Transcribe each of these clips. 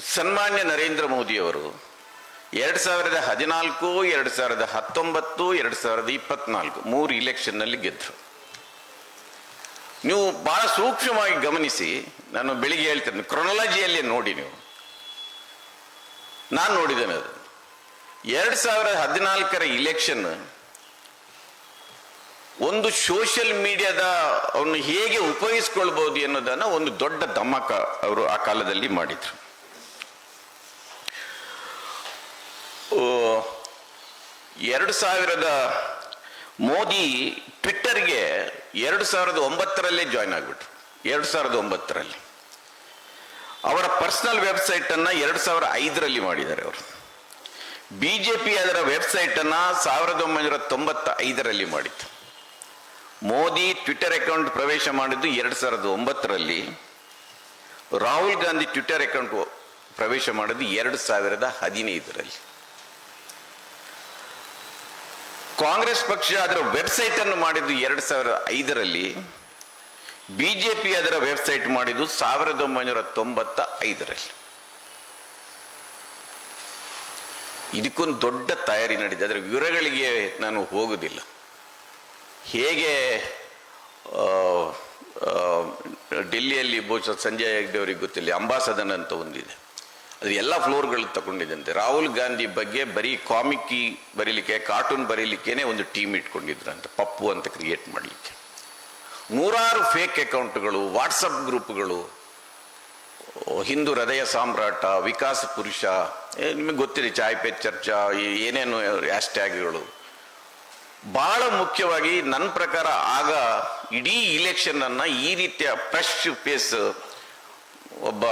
ಸನ್ಮಾನ್ಯ ನರೇಂದ್ರ ಮೋದಿಯವರು ಎರಡು ಸಾವಿರದ ಹದಿನಾಲ್ಕು, ಎರಡು ಸಾವಿರದ ಹತ್ತೊಂಬತ್ತು, ಎರಡು ಸಾವಿರದ ಇಪ್ಪತ್ನಾಲ್ಕು ಮೂರು ಇಲೆಕ್ಷನ್ನಲ್ಲಿ ಗೆದ್ದರು ನೀವು ಭಾಳ ಸೂಕ್ಷ್ಮವಾಗಿ ಗಮನಿಸಿ, ನಾನು ಬೆಳಿಗ್ಗೆ ಹೇಳ್ತೇನೆ ಕ್ರೊನಾಲಜಿಯಲ್ಲಿ ನೋಡಿ ನೀವು. ನಾನು ನೋಡಿದ್ದೇನೆ ಅದು. ಎರಡು ಸಾವಿರದ ಹದಿನಾಲ್ಕರ ಇಲೆಕ್ಷನ್ ಒಂದು ಸೋಷಿಯಲ್ ಮೀಡಿಯಾದ ಅವನು ಹೇಗೆ ಉಪಯೋಗಿಸ್ಕೊಳ್ಬೋದು ಅನ್ನೋದನ್ನು ಒಂದು ದೊಡ್ಡ ಧಮಕ ಅವರು ಆ ಕಾಲದಲ್ಲಿ ಮಾಡಿದ್ರು. ಎರಡು ಸಾವಿರದ ಮೋದಿ ಟ್ವಿಟ್ಟರ್ಗೆ ಎರಡು ಸಾವಿರದ ಒಂಬತ್ತರಲ್ಲೇ ಜಾಯ್ನ್ ಆಗಿಬಿಟ್ರು. ಎರಡು ಸಾವಿರದ ಒಂಬತ್ತರಲ್ಲಿ. ಅವರ ಪರ್ಸನಲ್ ವೆಬ್ಸೈಟನ್ನು ಎರಡು ಸಾವಿರ ಐದರಲ್ಲಿ ಮಾಡಿದ್ದಾರೆ ಅವರು. ಬಿ ಜೆ ಪಿ ಅದರ ವೆಬ್ಸೈಟನ್ನು ಸಾವಿರದ ಒಂಬೈನೂರ ತೊಂಬತ್ತ ಐದರಲ್ಲಿ ಮಾಡಿತ್ತು. ಮೋದಿ ಟ್ವಿಟರ್ ಅಕೌಂಟ್ ಪ್ರವೇಶ ಮಾಡಿದ್ದು ಎರಡು ಸಾವಿರದ ಒಂಬತ್ತರಲ್ಲಿ. ರಾಹುಲ್ ಗಾಂಧಿ ಟ್ವಿಟರ್ ಅಕೌಂಟ್ ಪ್ರವೇಶ ಮಾಡಿದ್ದು ಎರಡು ಸಾವಿರದ ಹದಿನೈದರಲ್ಲಿ. ಕಾಂಗ್ರೆಸ್ ಪಕ್ಷ ಅದರ ವೆಬ್ಸೈಟ್ ಅನ್ನು ಮಾಡಿದ್ದು ಎರಡು ಸಾವಿರದ ಐದರಲ್ಲಿ ಬಿಜೆಪಿ ಅದರ ವೆಬ್ಸೈಟ್ ಮಾಡಿದ್ದು ಸಾವಿರದ ಒಂಬೈನೂರ ತೊಂಬತ್ತ ಐದರಲ್ಲಿ ಇದಕ್ಕೊಂದು ದೊಡ್ಡ ತಯಾರಿ ನಡೆದಿದೆ ಅದರ ವಿವರಗಳಿಗೆ ನಾನು ಹೋಗುವುದಿಲ್ಲ ಹೇಗೆ ಡೆಲ್ಲಿಯಲ್ಲಿ ಬಹುಶಃ ಸಂಜಯ್ ಹೆಗ್ಡೆ ಅವರಿಗೆ ಗೊತ್ತಿಲ್ಲ. ಅಂಬಾಸದನ್ ಅಂತ ಒಂದಿದೆ. ಅದು ಎಲ್ಲ ಫ್ಲೋರ್ಗಳು ತಗೊಂಡಿದ್ದಂತೆ. ರಾಹುಲ್ ಗಾಂಧಿ ಬಗ್ಗೆ ಬರೀ ಕಾಮಿಕ್ಕಿ ಬರೀಲಿಕ್ಕೆ, ಕಾರ್ಟೂನ್ ಬರೀಲಿಕ್ಕೇನೆ ಒಂದು ಟೀಮ್ ಇಟ್ಕೊಂಡಿದ್ರಂತೆ, ಪಪ್ಪು ಅಂತ ಕ್ರಿಯೇಟ್ ಮಾಡಲಿಕ್ಕೆ. ನೂರಾರು ಫೇಕ್ ಅಕೌಂಟ್ಗಳು ವಾಟ್ಸಪ್ ಗ್ರೂಪ್ಗಳು, ಹಿಂದೂ ಹೃದಯ ಸಾಮ್ರಾಟ, ವಿಕಾಸ ಪುರುಷ ನಿಮಗೆ ಗೊತ್ತಿದೆ, ಚಾಯ್ ಪೇ ಚರ್ಚಾ ಏನೇನು ಏನೇನು ಹ್ಯಾಶ್ಟ್ಯಾಗ್ಗಳು. ಬಹಳ ಮುಖ್ಯವಾಗಿ ನನ್ನ ಪ್ರಕಾರ ಆಗ ಇಡೀ ಇಲೆಕ್ಷನ್ ಅನ್ನ ಈ ರೀತಿಯ ಫ್ರೆಶ್ ಫೇಸ್ ಒಬ್ಬ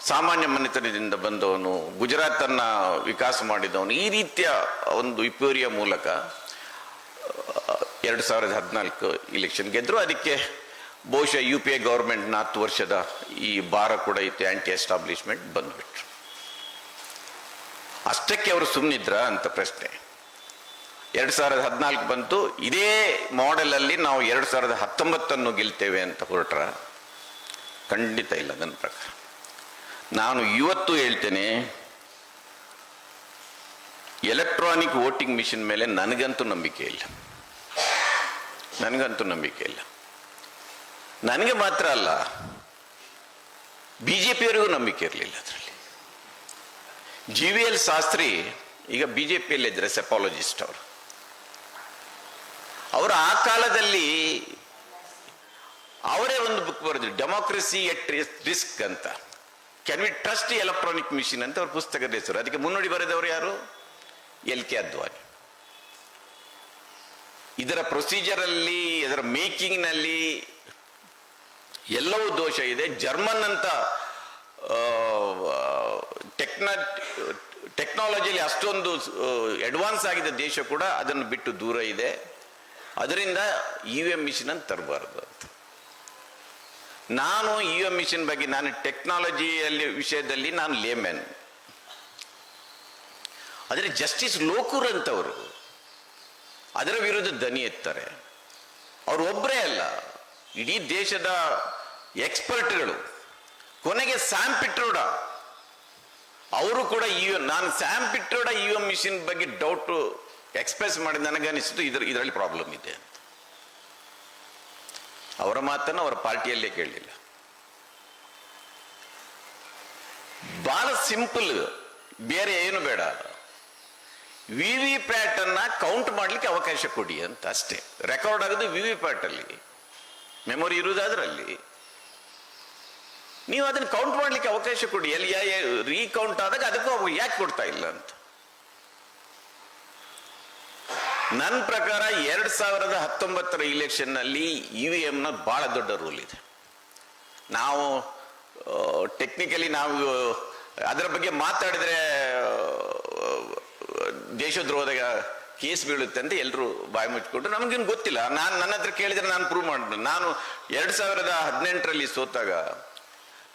ಸಾಮಾನ್ಯ ಮನೆತನದಿಂದ ಬಂದವನು ಗುಜರಾತ್ ಅನ್ನ ವಿಕಾಸ ಮಾಡಿದವನು, ಈ ರೀತಿಯ ಒಂದು ವಿಪರ್ಯ ಮೂಲಕ, ಎರಡು ಸಾವಿರದ ಹದಿನಾಲ್ಕು ಇಲೆಕ್ಷನ್ ಗೆದ್ರು. ಅದಕ್ಕೆ ಬಹುಶಃ ಯು ಪಿ ಎ ಗೌರ್ಮೆಂಟ್ ಹತ್ತು ವರ್ಷದ ಈ ಭಾರ ಕೂಡ ಇತ್ತು ಆ್ಯಂಟಿ ಎಸ್ಟಾಬ್ಲಿಷ್ಮೆಂಟ್ ಬಂದ್ಬಿಟ್ರು. ಅಷ್ಟಕ್ಕೆ ಅವರು ಸುಮ್ಮನಿದ್ರ ಅಂತ ಪ್ರಶ್ನೆ. ಎರಡು ಸಾವಿರದ ಹದಿನಾಲ್ಕು ಬಂತು, ಇದೇ ಮಾಡೆಲ್ ಅಲ್ಲಿ ನಾವು ಎರಡು ಸಾವಿರದ ಹತ್ತೊಂಬತ್ತನ್ನು ಗೆಲ್ತೇವೆ ಅಂತ ಹೊರಟ್ರ? ಖಂಡಿತ ಇಲ್ಲ ನನ್ನ ಪ್ರಕಾರ. ನಾನು ಇವತ್ತು ಹೇಳ್ತೇನೆ ಎಲೆಕ್ಟ್ರಾನಿಕ್ ವೋಟಿಂಗ್ ಮಿಷಿನ್ ಮೇಲೆ ನನಗಂತೂ ನಂಬಿಕೆ ಇಲ್ಲ. ನನಗಂತೂ ನಂಬಿಕೆ ಇಲ್ಲ. ನನಗೆ ಮಾತ್ರ ಅಲ್ಲ ಬಿ ಜೆ ಪಿಯವರಿಗೂ ನಂಬಿಕೆ ಇರಲಿಲ್ಲ ಅದರಲ್ಲಿ. ಜಿ ವಿ ಎಲ್ ಶಾಸ್ತ್ರಿ, ಈಗ ಬಿ ಜೆ ಪಿಯಲ್ಲಿ ಇದ್ದಾರೆ ಸೆಪಾಲಜಿಸ್ಟ್ ಅವರು. ಅವರು ಆ ಕಾಲದಲ್ಲಿ ಅವರೇ ಒಂದು ಬುಕ್ ಬರೆದ್ರು ಡೆಮೋಕ್ರಸಿ ಎಟ್ ರಿಸ್ಕ್ ಅಂತ. Can we trust electronic machine ಅಂತ ಅವ್ರ ಪುಸ್ತಕದ ಹೆಸರು. ಅದಕ್ಕೆ ಮುನ್ನುಡಿ ಬರೆದವರು ಯಾರು? L K Advani. ಇದರ ಪ್ರೊಸೀಜರಲ್ಲಿ ಇದರ ಮೇಕಿಂಗ್ನಲ್ಲಿ ಎಲ್ಲವೂ ದೋಷ ಇದೆ. ಜರ್ಮನ್ ಅಂತ ಟೆಕ್ನ ಟೆಕ್ನಾಲಜಿಯಲ್ಲಿ ಅಷ್ಟೊಂದು ಅಡ್ವಾನ್ಸ್ ಆಗಿದ್ದ ದೇಶ ಕೂಡ ಅದನ್ನು ಬಿಟ್ಟು ದೂರ ಇದೆ. ಅದರಿಂದ ಇ ವಿ ಎಂ ಮಿಷಿನ್ ಅಂತ ತರಬಾರದು ಅಂತ. ನಾನು ಇ ಎಂ ಮಿಷಿನ್ ಬಗ್ಗೆ ನಾನು ಟೆಕ್ನಾಲಜಿಯಲ್ಲಿ ವಿಷಯದಲ್ಲಿ ನಾನು ಲೇಮೆನ್ ಆದರೆ ಜಸ್ಟಿಸ್ ಲೋಕೂರ್ ಅಂತವರು. ಅದರ ವಿರುದ್ಧ ದನಿ ಎತ್ತಾರೆ. ಅವರು ಒಬ್ಬರೇ ಅಲ್ಲ. ಇಡೀ ದೇಶದ ಎಕ್ಸ್ಪರ್ಟ್ಗಳು ಕೊನೆಗೆ ಸ್ಯಾಮ್ ಪಿಟ್ರೋಡ ಅವರು ಕೂಡ ಈ ನಾನು ಸ್ಯಾಮ್ ಪಿಟ್ರೋಡ ಇ ಮಿಷಿನ್ ಬಗ್ಗೆ ಡೌಟ್ ಎಕ್ಸ್ಪ್ರೆಸ್ ಮಾಡಿ ನನಗನಿಸಿತು ಇದರ ಇದರಲ್ಲಿ ಪ್ರಾಬ್ಲಮ್ ಇದೆ ಅವರ ಮಾತನ್ನು ಅವರ ಪಾರ್ಟಿಯಲ್ಲೇ ಕೇಳಲಿಲ್ಲ. ಬಹಳ ಸಿಂಪಲ್, ಬೇರೆ ಏನು ಬೇಡ. ವಿ ವಿ ಪ್ಯಾಟ್ ಅನ್ನ ಕೌಂಟ್ ಮಾಡ್ಲಿಕ್ಕೆ ಅವಕಾಶ ಕೊಡಿ ಅಂತ ಅಷ್ಟೇ. ರೆಕಾರ್ಡ್ ಆಗೋದು ವಿ ವಿ ಪ್ಯಾಟ್ ಅಲ್ಲಿ ಮೆಮೊರಿ ಇರುವುದಾದ್ರಲ್ಲಿ ನೀವು ಅದನ್ನ ಕೌಂಟ್ ಮಾಡ್ಲಿಕ್ಕೆ ಅವಕಾಶ ಕೊಡಿ. ಎಲ್ಲಿ ರೀಕೌಂಟ್ ಆದಾಗ ಅದಕ್ಕೂ ಯಾಕೆ ಕೊಡ್ತಾ ಇಲ್ಲ ಅಂತ. ನನ್ನ ಪ್ರಕಾರ ಎರಡ್ ಸಾವಿರದ ಹತ್ತೊಂಬತ್ತರ ಇಲೆಕ್ಷನ್ನಲ್ಲಿ ಇ ವಿ ಎಂನ ನ ಬಹಳ ದೊಡ್ಡ ರೋಲ್ ಇದೆ. ನಾವು ಟೆಕ್ನಿಕಲಿ ನಾವು, ಅದರ ಬಗ್ಗೆ ಮಾತಾಡಿದ್ರೆ ದೇಶದ್ರೋಹದ ಕೇಸ್ ಬೀಳುತ್ತೆ ಅಂತ ಎಲ್ಲರೂ ಬಾಯಿ ಮುಚ್ಕೊಂಡು ನಮಗೇನು ಗೊತ್ತಿಲ್ಲ. ನಾನು ನನ್ನ ಹತ್ರ ಕೇಳಿದ್ರೆ ನಾನು ಪ್ರೂವ್ ಮಾಡಿದೆ ನಾನು ಎರಡು ಸಾವಿರದ ಹದಿನೆಂಟರಲ್ಲಿ ಸೋತಾಗ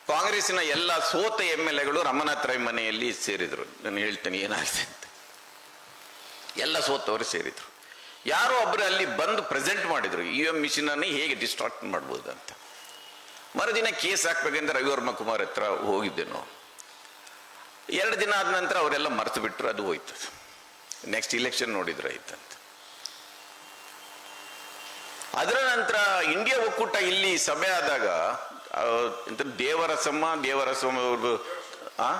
ಕಾಂಗ್ರೆಸ್ಸಿನ ಎಲ್ಲ ಸೋತ ಎಂ ಎಲ್ ಎಗಳು ರಮನಾಥ್ ರೈ ಮನೆಯಲ್ಲಿ ಸೇರಿದರು. ನಾನು ಹೇಳ್ತೇನೆ ಏನಾಗಿದೆ ಅಂತ. ಎಲ್ಲ ಸೋತವರು ಸೇರಿದ್ರು. ಯಾರೋ ಒಬ್ಬರು ಅಲ್ಲಿ ಬಂದು ಪ್ರೆಸೆಂಟ್ ಮಾಡಿದ್ರು ಇ ಎಂ ಮಿಷಿನನ್ನು ಹೇಗೆ ಡಿಸ್ಟ್ರಾಕ್ಟ್ ಮಾಡ್ಬೋದಂತ ಮರುದಿನ ಕೇಸ್ ಹಾಕ್ಬೇಕಂದ್ರೆ ರವಿವರ್ಮ ಕುಮಾರ್ ಹತ್ರ ಹೋಗಿದ್ದೇನು. ಎರಡು ದಿನ ಆದ ನಂತರ ಅವರೆಲ್ಲ ಮರೆತು ಬಿಟ್ಟರು ಅದು ಹೋಯ್ತು. ನೆಕ್ಸ್ಟ್ ಇಲೆಕ್ಷನ್ ನೋಡಿದ್ರೆ ಆಯ್ತಂತ ಅದರ ನಂತರ ಇಂಡಿಯಾ ಒಕ್ಕೂಟ ಇಲ್ಲಿ ಸಭೆ ಆದಾಗ ದೇವರಸಮ್ಮ ದೇವರಸಮ್ಮ ಅವ್ರದ್ದು, ಆ?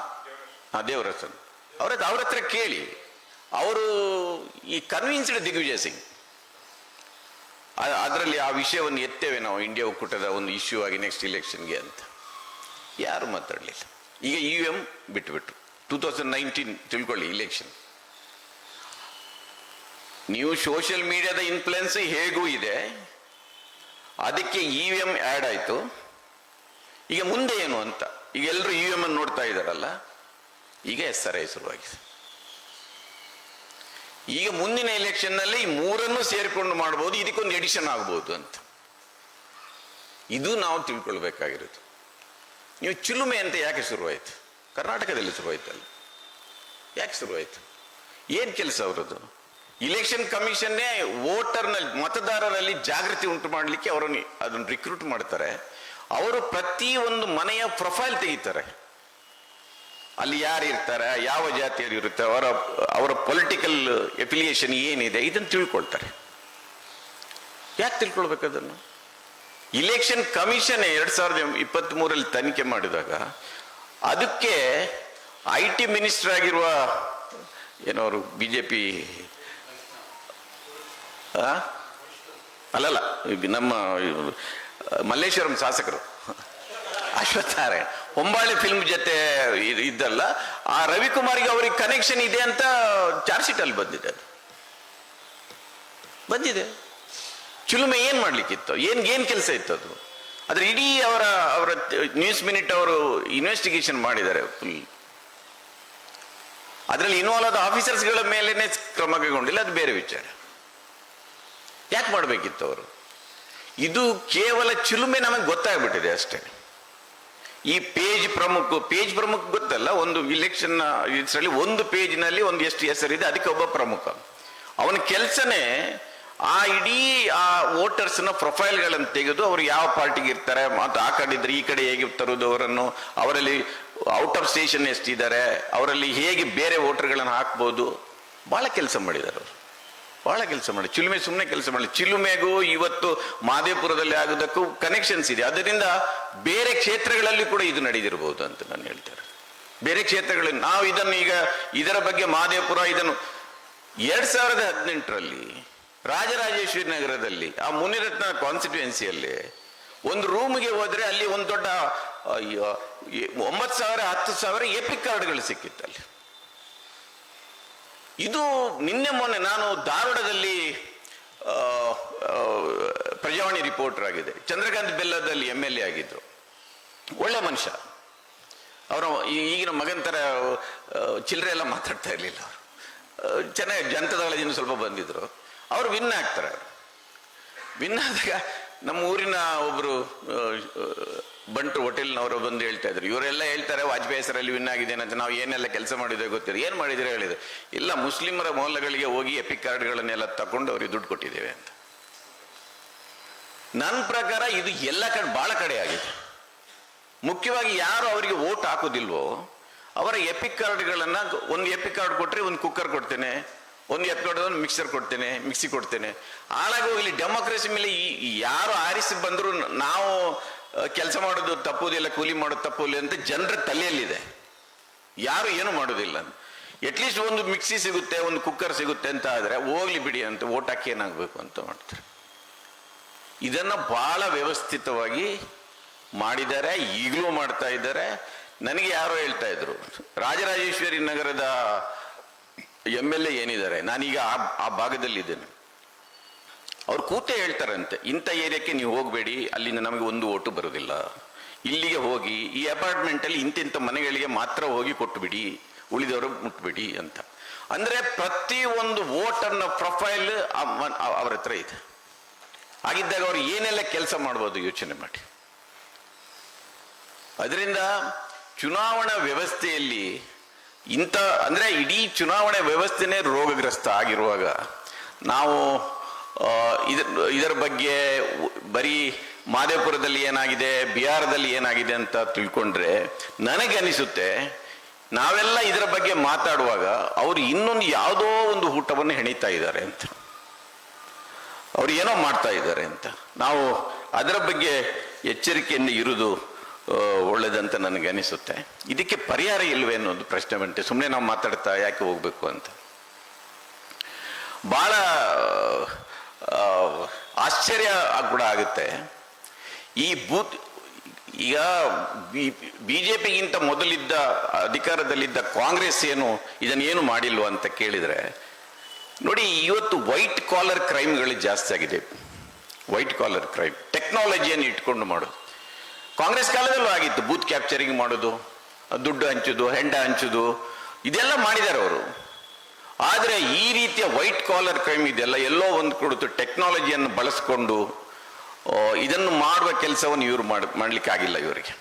ದೇವರಸಮ್ಮ. ದೇವರಸಮ್ ಅವ್ರ ಅವ್ರ ಹತ್ರ ಕೇಳಿ. ಅವರು ಈ ಕನ್ವಿನ್ಸ್ಡ್ ದಿಗ್ವಿಜಯ್ ಸಿಂಗ್. ಅದರಲ್ಲಿ ಆ ವಿಷಯವನ್ನು ಎತ್ತೇವೆ ನಾವು ಇಂಡಿಯಾ ಒಕ್ಕೂಟದ ಒಂದು ಇಶ್ಯೂ ಆಗಿ ನೆಕ್ಸ್ಟ್ ಇಲೆಕ್ಷನ್ಗೆ ಅಂತ. ಯಾರು ಮಾತಾಡಲಿಲ್ಲ. ಈಗ ಇ ಎಂ ಬಿಟ್ಟುಬಿಟ್ರು ಟೂ ತೌಸಂಡ್ ನೈನ್ಟೀನ್ ತಿಳ್ಕೊಳ್ಳಿ ಇಲೆಕ್ಷನ್ ನೀವು ಸೋಷಿಯಲ್ ಮೀಡಿಯಾದ ಇನ್ಫ್ಲುಯೆನ್ಸ್ ಹೇಗೂ ಇದೆ. ಅದಕ್ಕೆ ಇ ವಿ ಎಂ ಆ್ಯಡ್ ಆಯಿತು. ಈಗ ಮುಂದೆ ಏನು ಅಂತ. ಈಗ ಎಲ್ಲರೂ ಇ ವಿ ಎಂ ಅನ್ನು ನೋಡ್ತಾ ಇದ್ದಾರಲ್ಲ. ಈಗ ಎಸ್ ಆರ್ ಐ ಶುರುವಾಗಿದೆ. ಈಗ ಮುಂದಿನ ಎಲೆಕ್ಷನ್ನಲ್ಲಿ ಈ ಮೂರನ್ನು ಸೇರಿಕೊಂಡು ಮಾಡಬಹುದು ಇದಕ್ಕೊಂದು ಎಡಿಷನ್ ಆಗ್ಬೋದು ಅಂತ. ಇದು ನಾವು ತಿಳ್ಕೊಳ್ಬೇಕಾಗಿರೋದು. ನೀವು ಚಿಲುಮೆ ಅಂತ ಯಾಕೆ ಶುರುವಾಯಿತು? ಕರ್ನಾಟಕದಲ್ಲಿ ಶುರುವಾಯ್ತಲ್ಲ. ಯಾಕೆ ಶುರುವಾಯಿತು? ಏನು ಕೆಲಸ ಅವರದ್ದು? ಇಲೆಕ್ಷನ್ ಕಮಿಷನ್ನೇ ವೋಟರ್ನಲ್ಲಿ, ಮತದಾರರಲ್ಲಿ ಜಾಗೃತಿ ಉಂಟು ಮಾಡಲಿಕ್ಕೆ ಅವರನ್ನು ಅದನ್ನು ರಿಕ್ರೂಟ್ ಮಾಡ್ತಾರೆ. ಅವರು ಪ್ರತಿ ಒಂದು ಮನೆಯ ಪ್ರೊಫೈಲ್ ತೆಗಿತಾರೆ. ಅಲ್ಲಿ ಯಾರು ಇರ್ತಾರೆ, ಯಾವ ಜಾತಿಯವರು ಇರುತ್ತೆ, ಅವರ ಅವರ ಪೊಲಿಟಿಕಲ್ ಎಫಿಲಿಯೇಷನ್ ಏನಿದೆ ಇದನ್ನು ತಿಳ್ಕೊಳ್ತಾರೆ. ಯಾಕೆ ತಿಳ್ಕೊಳ್ಬೇಕು ಅದನ್ನು? ಇಲೆಕ್ಷನ್ ಕಮಿಷನ್ ಎರಡ್ ಸಾವಿರದ ಇಪ್ಪತ್ತ್ ಮೂರಲ್ಲಿ ತನಿಖೆ ಮಾಡಿದಾಗ, ಅದಕ್ಕೆ ಐ ಟಿ ಮಿನಿಸ್ಟರ್ ಆಗಿರುವ ಏನವರು ಬಿಜೆಪಿ ಅಲ್ಲಲ್ಲ ನಮ್ಮ ಮಲ್ಲೇಶ್ವರಂ ಶಾಸಕರು. ಅಶ್ವತ್ಥನಾರಾಯಣ ಹೊಂಬಾಳೆ ಫಿಲ್ಮ್ ಜೊತೆ ಇದ್- ಇದ್ದಲ್ಲ, ಆ ರವಿಕುಮಾರ್ಗೆ ಅವ್ರಿಗೆ ಕನೆಕ್ಷನ್ ಇದೆ ಅಂತ ಚಾರ್ಜ್ ಶೀಟ್ ಅಲ್ಲಿ ಬಂದಿದೆ ಅದು. ಬಂದಿದೆ. ಚುಲುಮೆ ಏನು ಮಾಡ್ಲಿಕ್ಕಿತ್ತು? ಏನು ಏನು ಕೆಲಸ ಇತ್ತು ಅದು? ಆದರೆ ಇಡೀ ಅವರ ಅವರ ನ್ಯೂಸ್ ಮಿನಿಟ್ ಅವರು ಇನ್ವೆಸ್ಟಿಗೇಷನ್ ಮಾಡಿದ್ದಾರೆ ಫುಲ್ ಅದರಲ್ಲಿ ಇನ್ವಾಲ್ವ್ ಆದ ಆಫೀಸರ್ಸ್ಗಳ ಮೇಲೇ ಕ್ರಮ ಕೈಗೊಂಡಿಲ್ಲ, ಅದು ಬೇರೆ ವಿಚಾರ. ಯಾಕೆ ಮಾಡಬೇಕಿತ್ತು ಅವರು? ಇದು ಕೇವಲ ಚುಲುಮೆ ನಮಗೆ ಗೊತ್ತಾಗ್ಬಿಟ್ಟಿದೆ ಅಷ್ಟೇ. ಈ ಪೇಜ್ ಪ್ರಮುಖ ಪೇಜ್ ಪ್ರಮುಖ ಗೊತ್ತಲ್ಲ, ಒಂದು ಇಲೆಕ್ಷನ್ ಇದರಲ್ಲಿ ಒಂದು ಪೇಜ್ನಲ್ಲಿ ಒಂದು ಎಷ್ಟು ಹೆಸರಿದೆ, ಅದಕ್ಕೆ ಒಬ್ಬ ಪ್ರಮುಖ. ಅವನ ಕೆಲಸನೇ ಆ ಇಡೀ ಆ ವೋಟರ್ಸ್ನ ಪ್ರೊಫೈಲ್ಗಳನ್ನು ತೆಗೆದು ಅವರು ಯಾವ ಪಾರ್ಟಿಗೆ ಇರ್ತಾರೆ, ಮತ್ತು ಆ ಕಡೆ ಇದ್ರೆ ಈ ಕಡೆ ಹೇಗೆ ತರುವುದು ಅವರನ್ನು, ಅವರಲ್ಲಿ ಔಟ್ ಆಫ್ ಸ್ಟೇಷನ್ ಎಷ್ಟಿದ್ದಾರೆ, ಅವರಲ್ಲಿ ಹೇಗೆ ಬೇರೆ ವೋಟರ್ಗಳನ್ನು ಹಾಕ್ಬೋದು ಬಹಳ ಕೆಲಸ ಮಾಡಿದ್ದಾರೆ ಅವರು. ಬಹಳ ಕೆಲಸ ಮಾಡಿ ಚಿಲುಮೆ ಸುಮ್ಮನೆ ಕೆಲಸ ಮಾಡಿ ಚಿಲುಮೆಗೂ ಇವತ್ತು ಮಾದೇಪುರದಲ್ಲಿ ಆಗೋದಕ್ಕೂ ಕನೆಕ್ಷನ್ಸ್ ಇದೆ. ಅದರಿಂದ ಬೇರೆ ಕ್ಷೇತ್ರಗಳಲ್ಲಿ ಕೂಡ ಇದು ನಡೆದಿರಬಹುದು ಅಂತ ನಾನು ಹೇಳ್ತಾರೆ ಬೇರೆ ಕ್ಷೇತ್ರಗಳಲ್ಲಿ ನಾವು ಇದನ್ನು ಈಗ ಇದರ ಬಗ್ಗೆ ಮಾದೇಪುರ ಇದನ್ನು ಎರಡ್ ಸಾವಿರದ ಹದಿನೆಂಟರಲ್ಲಿ ರಾಜರಾಜೇಶ್ವರಿ ನಗರದಲ್ಲಿ, ಆ ಮುನಿರತ್ನ ಕಾನ್ಸ್ಟಿಟ್ಯೂನ್ಸಿಯಲ್ಲಿ ಒಂದು ರೂಮ್ಗೆ ಹೋದ್ರೆ ಅಲ್ಲಿ ಒಂದು ದೊಡ್ಡ ಒಂಬತ್ತು ಸಾವಿರ, ಹತ್ತು ಸಾವಿರ ಎಪಿಕ್ ಕಾರ್ಡ್ಗಳು ಸಿಕ್ಕಿತ್ತಲ್ಲಿ. ಇದು ನಿನ್ನೆ ಮೊನ್ನೆ ನಾನು ಧಾರವಾಡದಲ್ಲಿ ಪ್ರಜಾವಾಣಿ ರಿಪೋರ್ಟರ್ ಆಗಿದೆ ಚಂದ್ರಕಾಂತ್ ಬೆಲ್ಲದಲ್ಲಿ ಎಂ ಎಲ್ ಎ ಆಗಿದ್ದರು ಒಳ್ಳೆ ಮನುಷ್ಯ. ಅವರ ಈಗಿನ ಮಗನ ಥರ ಚಿಲ್ಲರೆ ಎಲ್ಲ ಮಾತಾಡ್ತಾ ಇರಲಿಲ್ಲ ಅವರು. ಚೆನ್ನಾಗಿ ಜನತಾದಳದಿಂದ ಸ್ವಲ್ಪ ಬಂದಿದ್ರು. ಅವರು ವಿನ್ ಆಗ್ತಾರೆ. ವಿನ್ ಆದಾಗ ನಮ್ಮ ಊರಿನ ಒಬ್ಬರು ಬಂಟು ಹೋಟೆಲ್ನವರು ಬಂದು ಹೇಳ್ತಾ ಇದ್ರು. ಇವರೆಲ್ಲ ಹೇಳ್ತಾರೆ, ವಾಜಪೇಯಿ ಹೆಸರಲ್ಲಿ ವಿನ್ ಆಗಿದ್ದೇನೆ ಅಂತ. ನಾವು ಏನೆಲ್ಲ ಕೆಲಸ ಮಾಡಿದ್ರೆ ಗೊತ್ತಿಲ್ಲ. ಏನು ಮಾಡಿದರೆ ಹೇಳಿದೆ ಇಲ್ಲ, ಮುಸ್ಲಿಮರ ಮೌಲ್ಯಗಳಿಗೆ ಹೋಗಿ ಎಪಿಕ್ ಕಾರ್ಡ್ಗಳನ್ನೆಲ್ಲ ತಗೊಂಡು ಅವ್ರಿಗೆ ದುಡ್ಡು ಕೊಟ್ಟಿದ್ದೇವೆ ಅಂತ. ನನ್ನ ಪ್ರಕಾರ ಇದು ಎಲ್ಲ ಕಡೆ ಭಾಳ ಕಡೆ ಆಗಿದೆ. ಮುಖ್ಯವಾಗಿ ಯಾರು ಅವರಿಗೆ ವೋಟ್ ಹಾಕೋದಿಲ್ವೋ, ಅವರ ಎಪಿಕ್ ಕಾರ್ಡ್ಗಳನ್ನ ಒಂದು ಎಪಿಕ್ ಕಾರ್ಡ್ ಕೊಟ್ಟರೆ ಒಂದು ಕುಕ್ಕರ್ ಕೊಡ್ತೇನೆ ಒಂದು ಒಂದು ಮಿಕ್ಸರ್ ಕೊಡ್ತೇನೆ ಮಿಕ್ಸಿ ಕೊಡ್ತೇನೆ. ಹಾಳಾಗಿ ಹೋಗಲಿ ಡೆಮೋಕ್ರಸಿ ಮೇಲೆ ಈ ಯಾರು ಆರಿಸಿ ಬಂದರೂ ನಾವು ಕೆಲಸ ಮಾಡೋದು ತಪ್ಪುದಿಲ್ಲ ಕೂಲಿ ಮಾಡೋದು ತಪ್ಪುದಿಲ್ಲ ಅಂತ ಜನರ ತಲೆಯಲ್ಲಿದೆ. ಯಾರು ಏನು ಮಾಡೋದಿಲ್ಲ. ಅಟ್ಲೀಸ್ಟ್ ಒಂದು ಮಿಕ್ಸಿ ಸಿಗುತ್ತೆ, ಒಂದು ಕುಕ್ಕರ್ ಸಿಗುತ್ತೆ ಅಂತ ಆದರೆ, ಹೋಗ್ಲಿ ಬಿಡಿ ಅಂತ ಓಟ್ ಹಾಕಿ ಏನಾಗಬೇಕು ಅಂತ ಮಾಡ್ತಾರೆ. ಇದನ್ನು ಭಾಳ ವ್ಯವಸ್ಥಿತವಾಗಿ ಮಾಡಿದ್ದಾರೆ, ಈಗಲೂ ಮಾಡ್ತಾ ಇದ್ದಾರೆ. ನನಗೆ ಯಾರೋ ಹೇಳ್ತಾ ಇದ್ರು, ರಾಜರಾಜೇಶ್ವರಿ ನಗರದ ಎಂ ಎಲ್ ಎ ಏನಿದ್ದಾರೆ, ನಾನೀಗ ಆ ಆ ಭಾಗದಲ್ಲಿದ್ದೇನೆ. ಅವ್ರು ಕೂತೆ ಹೇಳ್ತಾರಂತೆ, ಇಂಥ ಏರಿಯಾಕ್ಕೆ ನೀವು ಹೋಗಬೇಡಿ, ಅಲ್ಲಿಂದ ನಮಗೆ ಒಂದು ಓಟು ಬರೋದಿಲ್ಲ ಇಲ್ಲಿಗೆ ಹೋಗಿ, ಈ ಅಪಾರ್ಟ್ಮೆಂಟಲ್ಲಿ ಇಂತಿಂಥ ಮನೆಗಳಿಗೆ ಮಾತ್ರ ಹೋಗಿ ಕೊಟ್ಟುಬಿಡಿ ಉಳಿದವರು ಮುಟ್ಬಿಡಿ ಅಂತ. ಅಂದರೆ ಪ್ರತಿ ಒಂದು ವೋಟರ್ನ ಪ್ರೊಫೈಲ್ ಅವ್ರ ಹತ್ರ ಇದೆ. ಆಗಿದ್ದಾಗ ಅವ್ರು ಏನೆಲ್ಲ ಕೆಲಸ ಮಾಡ್ಬೋದು ಯೋಚನೆ ಮಾಡಿ. ಅದರಿಂದ ಚುನಾವಣಾ ವ್ಯವಸ್ಥೆಯಲ್ಲಿ ಇಂಥ, ಅಂದರೆ ಇಡೀ ಚುನಾವಣೆ ವ್ಯವಸ್ಥೆನೇ ರೋಗಗ್ರಸ್ತ ಆಗಿರುವಾಗ ನಾವು ಇದರ ಇದರ ಬಗ್ಗೆ ಬರೀ ಮಾದೇಪುರದಲ್ಲಿ ಏನಾಗಿದೆ, ಬಿಹಾರದಲ್ಲಿ ಏನಾಗಿದೆ ಅಂತ ತಿಳ್ಕೊಂಡ್ರೆ ನನಗೆ ಅನಿಸುತ್ತೆ ನಾವೆಲ್ಲ ಇದರ ಬಗ್ಗೆ ಮಾತಾಡುವಾಗ ಅವರು ಇನ್ನೊಂದು ಯಾವುದೋ ಒಂದು ಊಟವನ್ನು ಹೆಣಿತಾ ಇದ್ದಾರೆ ಅಂತ. ಅವ್ರು ಏನೋ ಮಾಡ್ತಾ ಇದ್ದಾರೆ ಅಂತ. ನಾವು ಅದರ ಬಗ್ಗೆ ಎಚ್ಚರಿಕೆಯನ್ನು ಇರುವುದು ಒಳ್ಳೆದಂತ ನನಗೆ ಅನಿಸುತ್ತೆ ಇದಕ್ಕೆ ಪರಿಹಾರ ಇಲ್ವೇ ಅನ್ನೋದು ಪ್ರಶ್ನೆ ಬಂಟೆ ಸುಮ್ಮನೆ ನಾವು ಮಾತಾಡ್ತಾ ಯಾಕೆ ಹೋಗಬೇಕು ಅಂತ. ಬಹಳ ಆಶ್ಚರ್ಯ ಕೂಡ ಆಗುತ್ತೆ. ಈ ಬೂತ್, ಈಗ ಬಿ ಜೆ ಪಿಗಿಂತ ಮೊದಲಿದ್ದ, ಅಧಿಕಾರದಲ್ಲಿದ್ದ ಕಾಂಗ್ರೆಸ್ ಏನು, ಇದನ್ನೇನು ಮಾಡಿಲ್ವ ಅಂತ ಕೇಳಿದರೆ, ನೋಡಿ ಇವತ್ತು ವೈಟ್ ಕಾಲರ್ ಕ್ರೈಮ್ಗಳು ಜಾಸ್ತಿ ಆಗಿದೆ. White collar crime. ಟೆಕ್ನಾಲಜಿಯನ್ನು ಇಟ್ಕೊಂಡು ಮಾಡೋದು. ಕಾಂಗ್ರೆಸ್ ಕಾಲದಲ್ಲೂ ಆಗಿತ್ತು ಬೂತ್ ಕ್ಯಾಪ್ಚರಿಂಗ್ ಮಾಡೋದು, ದುಡ್ಡು ಹಂಚೋದು, ಹೆಂಡ ಹಂಚೋದು, ಇದೆಲ್ಲ ಮಾಡಿದ್ದಾರೆ ಅವರು. ಆದರೆ ಈ ರೀತಿಯ ವೈಟ್ ಕಾಲರ್ ಕ್ರೈಮ್ ಇದೆಲ್ಲ ಎಲ್ಲೋ ಒಂದು ಕೊಡುತ್ತು ಟೆಕ್ನಾಲಜಿಯನ್ನು ಬಳಸ್ಕೊಂಡು ಇದನ್ನು ಮಾಡುವ ಕೆಲಸವನ್ನು ಇವರು ಮಾಡ್, ಮಾಡ್ಲಿಕ್ಕೆ ಆಗಿಲ್ಲ ಇವರಿಗೆ.